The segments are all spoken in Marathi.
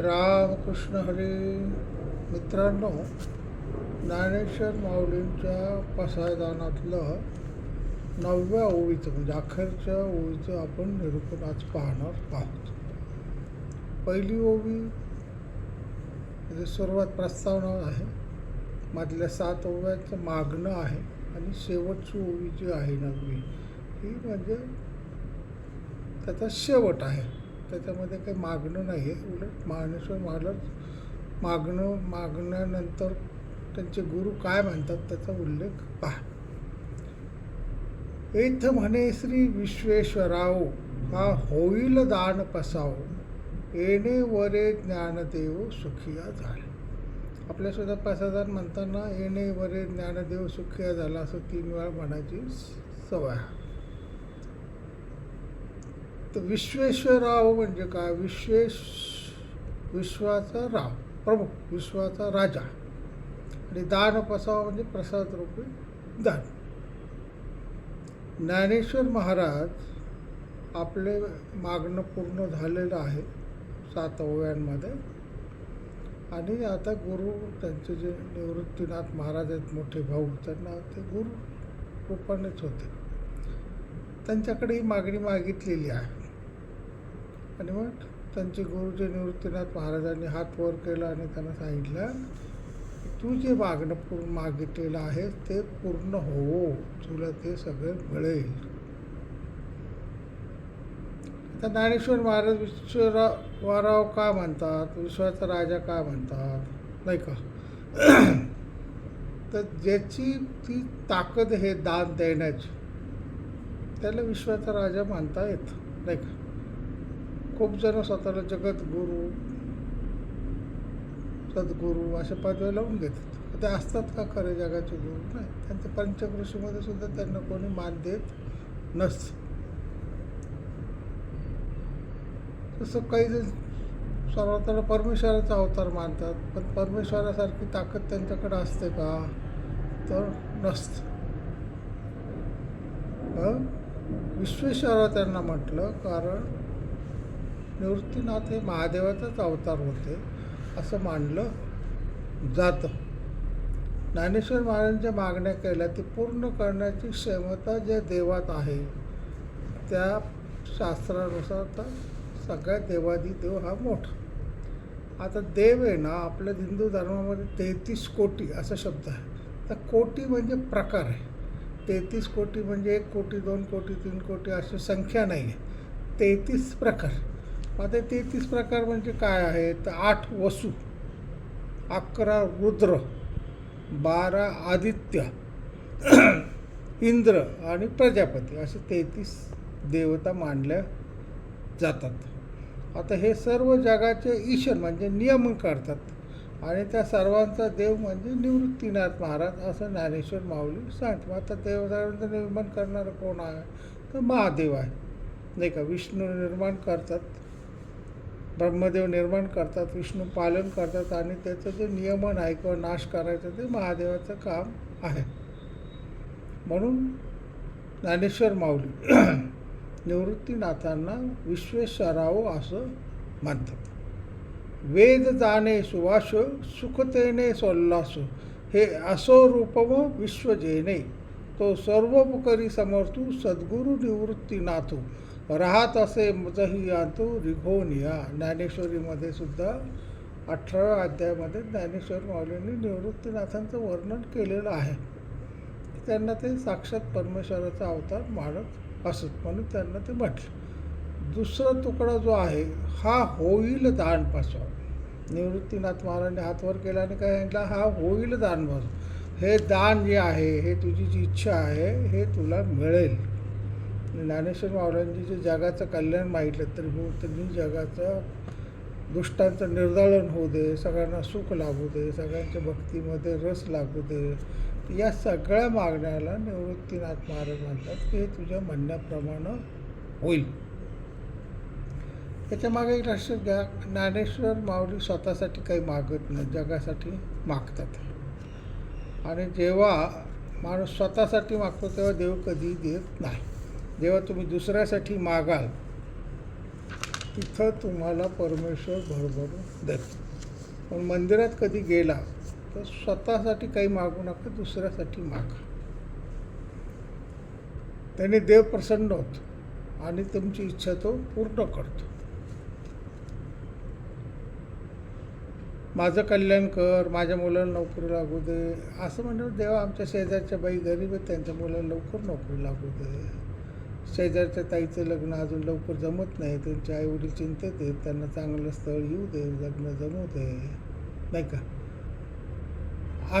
रामकृष्ण हरी. मित्रांनो ज्ञानेश्वर माऊलींच्या पसायदानातलं नवव्या ओळीचं म्हणजे अखेरच्या ओळीचं आपण निरूपण आज पाहणार आहोत. पहिली ओवी म्हणजे सुरुवात प्रस्तावना आहे. मधल्या सात ओव्याचं मागणं आहे आणि शेवटची ओवी जी आहे नववी ही म्हणजे त्याचा शेवट आहे. त्याच्यामध्ये काही मागणं नाही आहे उलट मानेश्वर महाराज मागणं मागण्यानंतर त्यांचे गुरु काय म्हणतात त्याचा उल्लेख पहा. एथ म्हणे श्री विश्वेश्वराव हा होईल दान पसाव येणे वरे ज्ञानदेव सुखिया झाला. आपल्या सुद्धा पसादान म्हणताना येणे वरे ज्ञानदेव सुखिया झाला असं तीन वेळा म्हणायची सवय आहे. तर विश्वेश्वरराव म्हणजे काय? विश्वेश विश्वाचा राव प्रमुख विश्वाचा राजा. आणि दान पसावा म्हणजे प्रसाद रूपी दान. ज्ञानेश्वर महाराज आपले मागणं पूर्ण झालेलं आहे सात ओव्यांमध्ये आणि आता गुरु त्यांचे जे निवृत्तीनाथ महाराज आहेत मोठे भाऊ त्यांना ते गुरु रूपानेच होते. त्यांच्याकडे ही मागणी मागितलेली आहे. आणि मग त्यांचे गुरुजी निवृत्तीनाथ महाराजांनी हात वर केला आणि त्यांना सांगितलं तू जे मागणं पूर्ण मागितलेलं आहे ते पूर्ण होवो तुला ते सगळं मिळेल. आता ज्ञानेश्वर महाराज विश्वराव का म्हणतात? विश्वाचा राजा का म्हणतात? नाही का? तर ज्याची ती ताकद हे दान देण्याची त्याला विश्वाचा राजा मानता येतं नाही का? खूप जण स्वतःला जगद्गुरू सद्गुरू अशा पदव्या लावून घेतात. ते असतात का खरे जगाचे गुरु? नाही. त्यांच्या पंचकृषीमध्ये सुद्धा त्यांना कोणी मान देत नसतं. तसं काही जण सर्वांना परमेश्वराचा अवतार मानतात पण परमेश्वरासारखी ताकद त्यांच्याकडे असते का? तर नसतं. विश्वेश्वरा त्यांना म्हटलं कारण निवृत्तीनाथ हे महादेवाचाच अवतार होते असं मानलं जातं. ज्ञानेश्वर महाराजांच्या मागण्या केल्या ती पूर्ण करण्याची क्षमता ज्या देवात आहे त्या शास्त्रानुसार तर सगळा देवादी देव हा मोठा. आता देव आहे ना आपल्या हिंदू धर्मामध्ये तेहतीस कोटी असा शब्द आहे. तर कोटी म्हणजे प्रकार आहे. तेहतीस कोटी म्हणजे एक कोटी दोन कोटी तीन कोटी अशी संख्या नाही आहे. तेहतीस प्रकार. आता तेहतीस प्रकार म्हणजे काय आहे तर आठ वसू. अकरा रुद्र बारा आदित्य इंद्र आणि प्रजापती असे तेहतीस देवता मानल्या जातात. आता हे सर्व जगाचे ईश्वर म्हणजे नियमन करतात आणि त्या सर्वांचा देव म्हणजे निवृत्तीनाथ महाराज असं ज्ञानेश्वर माऊली सांगतो आता देवतांचं निर्माण करणारं कोण आहे? तर महादेव आहे. नाही का? विष्णू निर्माण करतात. ब्रह्मदेव निर्माण करतात विष्णू पालन करतात आणि त्याचं जे नियमन आहे किंवा नाश करायचं ते महादेवाचं काम आहे. म्हणून ज्ञानेश्वर माऊली निवृत्तीनाथांना विश्वेश्वराव असं म्हणतात वेद जाणे सुवास सुखतेने सोल्लास हे असो रूपम विश्वजेने तो सर्वोपकरी समर्थू सद्गुरु निवृत्तीनाथू. राहत असे मजही रिघोन रिघोनिया ज्ञानेश्वरीमध्ये सुद्धा अठराव्या अध्यायामध्ये ज्ञानेश्वर माऊलींनी निवृत्तीनाथांचं वर्णन केलेलं आहे. त्यांना ते साक्षात परमेश्वराचा अवतार मानत असत म्हणून त्यांना ते म्हटलं. दुसरा तुकडा जो आहे हा होईल दानपासून. निवृत्तीनाथ महाराजांनी हातवर केला आणि काय म्हटलं हा होईल दानपासून. हे दान जे आहे हे तुझी जी इच्छा आहे हे तुला मिळेल. ज्ञानेश्वर महाराजांनी जे जगाचं कल्याण मागितलं तरी हो त्यांनी जगाचं दुष्टांचं निर्धारण होऊ दे सगळ्यांना सुख लागू दे सगळ्यांच्या भक्तीमध्ये रस लागू दे. या सगळ्या मागण्याला निवृत्तीनाथ महाराज म्हणतात की हे तुझ्या म्हणण्याप्रमाणे होईल. त्याच्यामागे एक लक्षात घ्या. ज्ञानेश्वर माऊली स्वतःसाठी काही मागत नाही जगासाठी मागतात. आणि जेव्हा माणूस स्वतःसाठी मागतो तेव्हा देव कधी देत नाही. जेव्हा तुम्ही दुसऱ्यासाठी मागाल तिथं तुम्हाला परमेश्वर भरभरून देतो. पण मंदिरात कधी गेला तर स्वतःसाठी काही मागू नका दुसऱ्यासाठी मागा. त्याने देव प्रसन्न होतो आणि तुमची इच्छा तो पूर्ण करतो. माझं कल्याण कर माझ्या मुलाला नोकरी लागू दे असं म्हणून देवा आमच्या शेजारच्या बाई गरीब आहेत त्यांच्या मुलाला लवकर नोकरी लागू दे. शेजारच्या ताईचं लग्न अजून लवकर जमत नाही. त्यांचे आईवडील चिंतेत आहेत. त्यांना चांगलं स्थळ येऊ दे लग्न जमू दे. नाही का?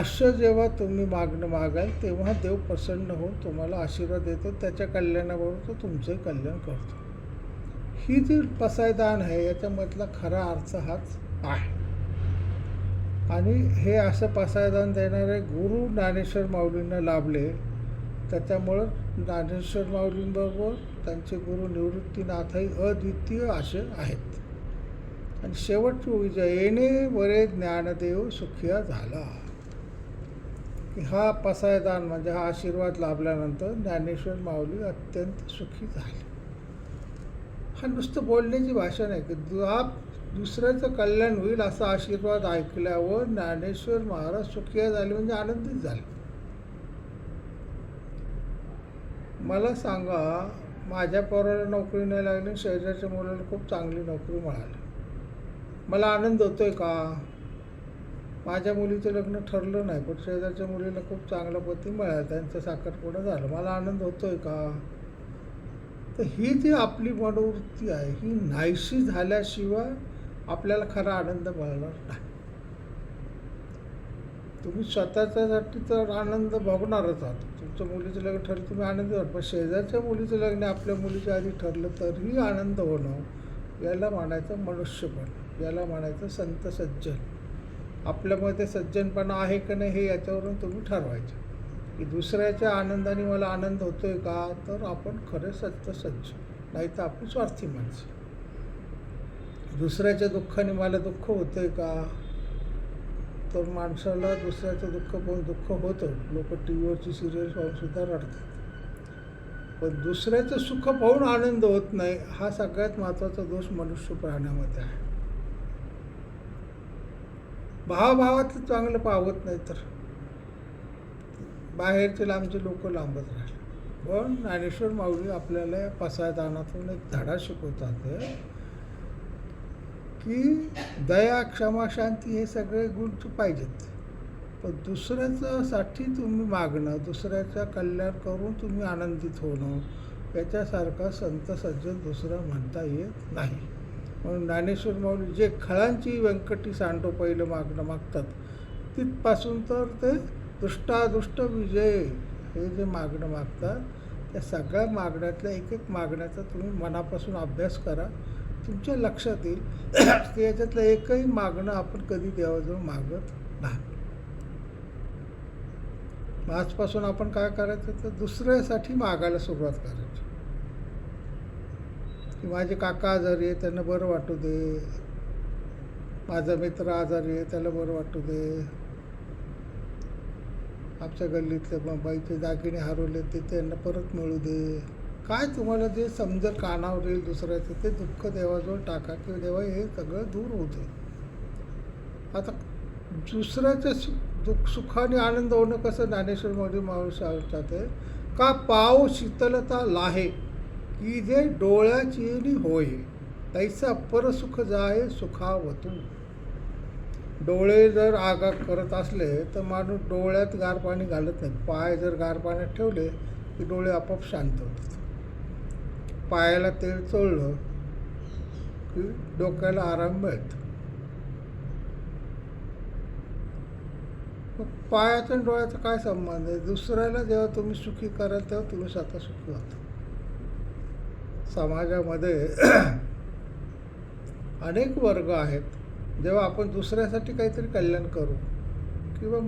असं जेव्हा तुम्ही मागणं मागाल तेव्हा देव प्रसन्न होऊन तुम्हाला आशीर्वाद देतो. त्याच्या कल्याणाबरोबर तो तुमचंही कल्याण करतो. ही जी पसायदान आहे याच्यामधला खरा अर्थ हाच आहे. आणि हे असं पसायदान देणारे गुरु ज्ञानेश्वर माऊलींना लाभले. त्याच्यामुळं ज्ञानेश्वर माऊलींबरोबर त्यांचे गुरु निवृत्तीनाथही अद्वितीय असे आहेत. आणि शेवटची ओळी येणे बरे ज्ञानदेव सुखिया झाला. हा पसायदान म्हणजे हा आशीर्वाद लाभल्यानंतर ज्ञानेश्वर माऊली अत्यंत सुखी झाले. हा नुसतं बोलण्याची भाषा नाही की आप दुसऱ्याचं कल्याण होईल असा आशीर्वाद ऐकल्यावर ज्ञानेश्वर महाराज सुखिया झाले म्हणजे आनंदित झाले. मला सांगा माझ्या पोराला नोकरी नाही लागली शेजारच्या मुलाला खूप चांगली नोकरी मिळाली. मला आनंद होतो आहे का? माझ्या मुलीचं लग्न ठरलं नाही पण शेजारच्या मुलीला खूप चांगला पती मिळाला त्यांचं साखरपुडा झालं. मला आनंद होतो आहे का? तर ही जी आपली मनोवृत्ती आहे ही नाहीशी झाल्याशिवाय आपल्याला खरा आनंद मिळणार नाही. तुम्ही स्वतःच्यासाठी तर आनंद भोगणारच आहात. तुमच्या मुलीचं लग्न ठरलं तुम्ही आनंद होणार पण शेजारच्या मुलीचं लग्न आपल्या मुलीच्या आधी ठरलं तरीही आनंद होणं याला म्हणायचं मनुष्यपण याला म्हणायचं संत सज्जन. आपल्यामध्ये सज्जनपणा आहे का नाही हे याच्यावरून तुम्ही ठरवायचं. की दुसऱ्याच्या आनंदाने मला आनंद होतोय का तर आपण खरे सत्य सज्ज नाही तर आपली स्वार्थी माणसं. दुसऱ्याच्या दुःखाने मला दुःख होतंय का तर माणसाला दुसऱ्याचं दुःख पाहून दुःख होतं. लोक टी व्हीवरची सिरियल पाहूनसुद्धा रडतात. पण दुसऱ्याचं सुख पाहून आनंद होत नाही हा सगळ्यात महत्त्वाचा दोष मनुष्य प्राण्यामध्ये आहे. भावाभावातलं चांगलं पावत नाही तर. बाहेरचे लांबचे लोक लांबत राहिले पण ज्ञानेश्वर माऊली आपल्याला या पसायदानातून एक धडा शिकवतात. की दया क्षमा शांती हे सगळे गुण पाहिजेत. पण दुसऱ्याच्यासाठी तुम्ही मागणं दुसऱ्याचं कल्याण करून तुम्ही आनंदित होणं याच्यासारखा संत सज्जन दुसरा म्हणता येत नाही. म्हणून ज्ञानेश्वर माऊली जे खळांची व्यंकटी सांडो पहिलं मागणं मागतात तिथपासून तर ते दुष्टादुष्ट विजय हे जे मागणं मागतात त्या सगळ्या मागण्यातल्या एक एक मागण्याचा तुम्ही मनापासून अभ्यास करा. तुमच्या लक्षात येईल की याच्यातलं एकही मागणं आपण कधी देवाजवळ मागत नाही. आजपासून आपण काय करायचं? तर दुसऱ्यासाठी मागायला सुरुवात करायची. की माझे काका आजारी आहे त्यांना बरं वाटू दे. माझा मित्र आजारी आहे त्याला बरं वाटू दे. आमच्या गल्लीतल्या बाईचे दागिने हरवले ते त्यांना परत मिळू दे. काय तुम्हाला जे समजर कानावर येईल दुसऱ्याचं ते दुःख देवाजवळ टाका किंवा देवा हे सगळं दूर होतं आता दुसऱ्याच्या सु दुःख सुखाने आनंद होणं कसं ज्ञानेश्वर मोदी माणूस आहे? का पाव शीतलता लाहे की जे डोळ्याची होय तैसा परसुख जाय सुखावतू डोळे जर आगा करत असले तर माणूस डोळ्यात गार पाणी घालत नाही. पाय जर गार पाण्यात ठेवले की डोळे आपोआप शांत होतात. पायाला तेल चोळलं की डोक्याला आराम मिळतो. मग पायाचा आणि डोळ्याचा काय संबंध आहे? दुसऱ्याला जेव्हा तुम्ही सुखी कराल तेव्हा तुम्ही स्वतः सुखी होता. समाजामध्ये अनेक वर्ग आहेत. जेव्हा आपण दुसऱ्यासाठी काहीतरी कल्याण करू किंवा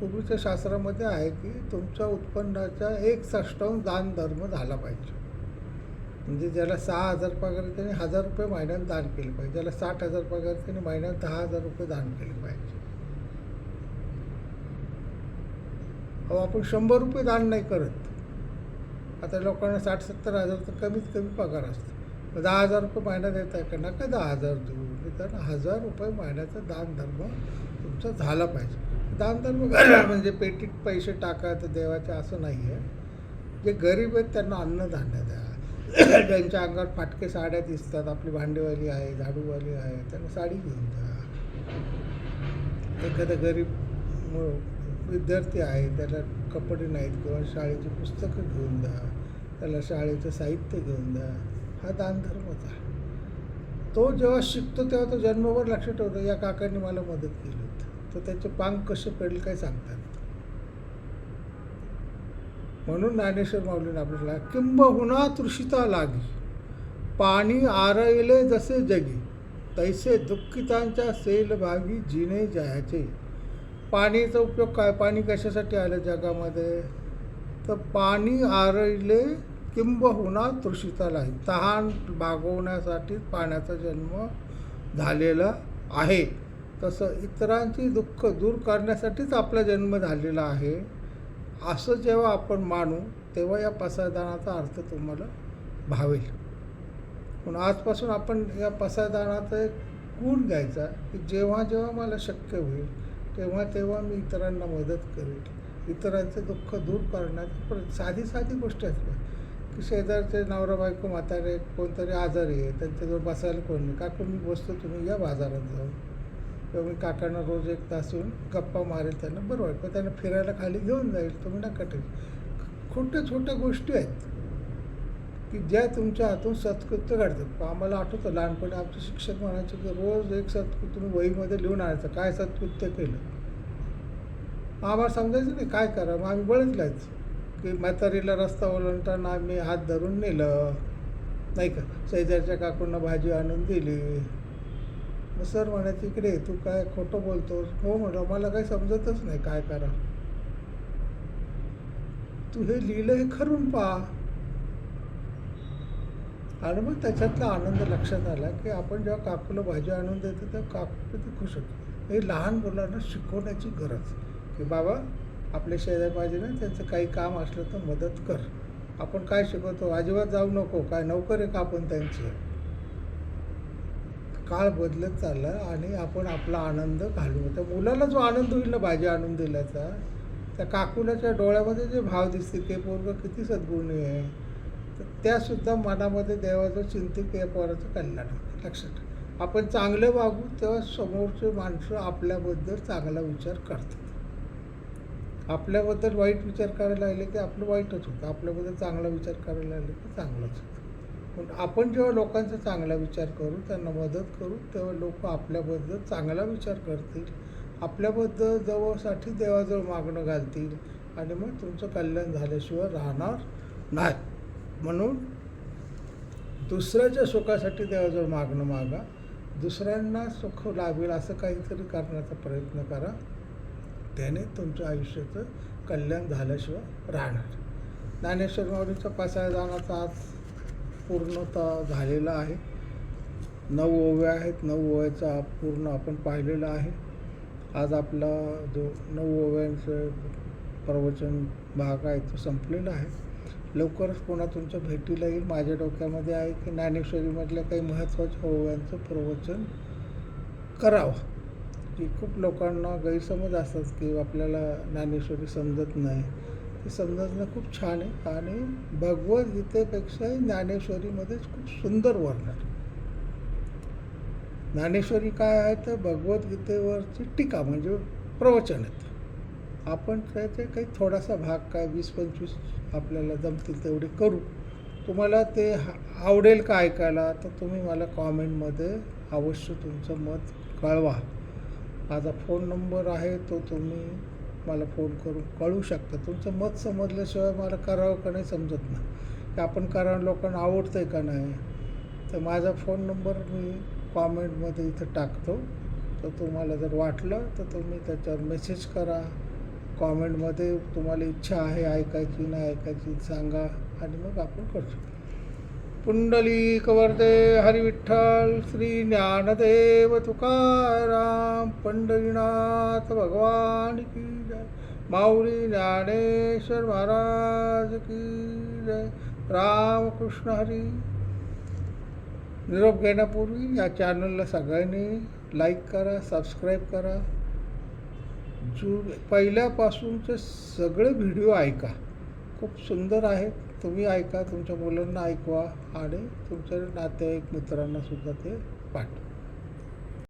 पूर्वीच्या शास्त्रामध्ये आहे की तुमच्या उत्पन्नाच्या एक षष्टांश दान धर्म झाला पाहिजे. म्हणजे ज्याला सहा हजार पगार त्याने हजार रुपये महिन्यात दान केले पाहिजे. ज्याला साठ हजार पगार त्याने महिन्यात दहा हजार रुपये दान केले पाहिजे. अहो आपण शंभर रुपये दान नाही करत. आता लोकांना साठ सत्तर हजार तर कमीत कमी पगार असतो. दहा हजार रुपये महिन्यात देत आहे का नका दहा हजार देऊ. निदान हजार रुपये महिन्याचा दान धर्म तुमचा झाला पाहिजे. दान धर्म म्हणजे पेटीत पैसे टाकायचं देवाचे असं नाही आहे जे गरीब आहेत त्यांना अन्नधान्य द्या. त्यांच्या अंगावर फाटके साड्या दिसतात. आपली भांडेवाली आहे झाडूवाली आहे. त्यांना साडी घेऊन द्या एखादा गरीब विद्यार्थी आहे त्याला कपडे नाहीत किंवा शाळेची पुस्तकं घेऊन द्या त्याला शाळेचं साहित्य घेऊन द्या हा दानधर्मच आहे. तो जेव्हा शिकतो तेव्हा तो जन्मभर लक्षात ठेवतो या काकांनी मला मदत केली होती. तर त्याचे पांग कसे पडेल काय सांगतात? म्हणून ज्ञानेश्वर माऊलीने आपल्याला किंबहुना तृषिता लागी पाणी आरयले जसे जगी तैसे दुःखितांच्या सेलभागी जिने जायचे. पाणीचा उपयोग काय? पाणी कशासाठी आलं जगामध्ये? तर पाणी आरयले किंबहुना तृषिता लागी तहान भागवण्यासाठी पाण्याचा जन्म झालेला आहे. तसं इतरांची दुःख दूर करण्यासाठीच आपला जन्म झालेला आहे. असं जेव्हा आपण मानू तेव्हा या पसायदानाचा अर्थ तुम्हाला भावेल. पण आजपासून आपण या पसायदानाचा एक गुण घ्यायचा की जेव्हा जेव्हा मला शक्य होईल तेव्हा तेव्हा मी इतरांना मदत करेल. इतरांचे दुःख दूर करण्यात पर साधी साधी गोष्ट असते. की शेजारचे नवरा बायको म्हातारे कोणतरी आजारी आहे त्यांच्याजवळ बसायला कोण नाही. का मी बसतो तुम्ही या बाजारात जाऊन. किंवा मी काकांना रोज एक तास येऊन गप्पा मारेल त्यांना. बरं वाटतं. त्यांना फिरायला खाली घेऊन जाईल. तुम्ही नका ठेवू. खोट्या छोट्या गोष्टी आहेत की ज्या तुमच्या हातून सत्कृत्य घडतात आम्हाला आठवतं लहानपणी आमचे शिक्षक म्हणायचे की रोज एक सत्कृत्य तुम्ही वहीमध्ये लिहून आणायचं. काय सत्कृत्य केलं? आम्हाला समजायचं नाही काय करा मग आम्ही बळतलाच की म्हातारीला रस्ता ओलांडताना आम्ही हात धरून नेलं. नाही का? शेजारच्या काकूंना भाजी आणून दिली. मग सर म्हणे तिकडे तू काय खोटं बोलतोस? हो म्हटलं मला काही समजतच नाही काय करा तू हे लिहिलं हे खरून पहा. आणि मग त्याच्यातला आनंद लक्षात आला की आपण जेव्हा काकूला भाजी आणून देतो तेव्हा काकू किती खुश होतो. हे लहान मुलांना शिकवण्याची गरज. की बाबा आपले शेजारी त्यांचं काही काम असलं तर मदत कर. आपण काय शिकवतो? अजिबात जाऊ नको काय नोकर आहे का आपण त्यांची. काळ बदलत चालला आणि आपण आपला आनंद घालू तर मुलाला जो आनंद होईल ना भाजी आणून दिल्याचा त्या काकुलाच्या डोळ्यामध्ये जे भाव दिसते ते पोरगं किती सद्गुणी आहे. तर त्यासुद्धा मनामध्ये देवाचं चिंतित या पोराचं कल्याण होतं लक्षात आपण चांगलं वागू तेव्हा समोरचे माणसं आपल्याबद्दल चांगला विचार करतात. आपल्याबद्दल वाईट विचार करायला लागले की आपलं वाईटच होतं. आपल्याबद्दल चांगला विचार करायला लागले की चांगलंच होतं. पण आपण जेव्हा लोकांचा चांगला विचार करू त्यांना मदत करू तेव्हा लोक आपल्याबद्दल चांगला विचार करतील. आपल्याबद्दल जवळसाठी देवाजवळ मागणं घालतील. आणि मग तुमचं कल्याण झाल्याशिवाय राहणार नाही. म्हणून दुसऱ्याच्या सुखासाठी देवाजवळ मागणं मागा. दुसऱ्यांना सुख लाभेल असं काहीतरी करण्याचा प्रयत्न करा. त्याने तुमच्या आयुष्याचं कल्याण झाल्याशिवाय राहणार. ज्ञानेश्वर माऊलीचा पासायदानाचा आज पूर्णतः झालेला आहे. नऊ ओव्या आहेत. नऊ ओव्याचा पूर्ण आपण पाहिलेला आहे. आज आपला जो नऊ ओव्यांचं प्रवचन भाग आहे तो संपलेला आहे. लवकरच पुन्हा तुमच्या भेटीला येईल. माझ्या डोक्यामध्ये आहे की ज्ञानेश्वरीमधल्या काही महत्त्वाच्या ओव्यांचं प्रवचन करावं. की खूप लोकांना गैरसमज असतात की आपल्याला ज्ञानेश्वरी समजत नाही. ते समजणं खूप छान आहे. आणि भगवद्गीतेपेक्षा ज्ञानेश्वरीमध्येच खूप सुंदर वर्णन आहे. ज्ञानेश्वरी काय आहे तर भगवद्गीतेवरची टीका म्हणजे प्रवचन आहेत आपण त्याचे काही थोडासा भाग काय वीस पंचवीस आपल्याला जमतील तेवढे करू. तुम्हाला ते हा- आवडेल का ऐकायला तर तुम्ही मला कॉमेंटमध्ये अवश्य तुमचं मत कळवा. माझा फोन नंबर आहे तो तुम्ही मला फोन करून कळू शकता. तुमचं मत समजल्याशिवाय मला करावं का नाही समजत नाही की आपण कारण लोकांना आवडतं आहे का नाही? तर माझा फोन नंबर मी कॉमेंटमध्ये इथं टाकतो. तर तुम्हाला जर वाटलं तर तुम्ही त्याच्यावर मेसेज करा. कॉमेंटमध्ये तुम्हाला इच्छा आहे ऐकायची नाही ऐकायची सांगा आणि मग आपण करतो पुंडलीकवर्दे हरिविठ्ठल श्री ज्ञानदेव तुकाराम पंढरीनाथ भगवान की जय. माऊली ज्ञानेश्वर महाराज की जय. रामकृष्ण हरी. निरोप घेण्यापूर्वी या चॅनलला सगळ्यांनी लाईक करा सबस्क्राईब करा. जु पहिल्यापासूनचे सगळे व्हिडिओ ऐका. खूप सुंदर आहेत. तुम्ही ऐका तुमच्या मुलांना ऐकवा आणि तुमच्या नातेवाईक मित्रांना सुद्धा ते पाठवा.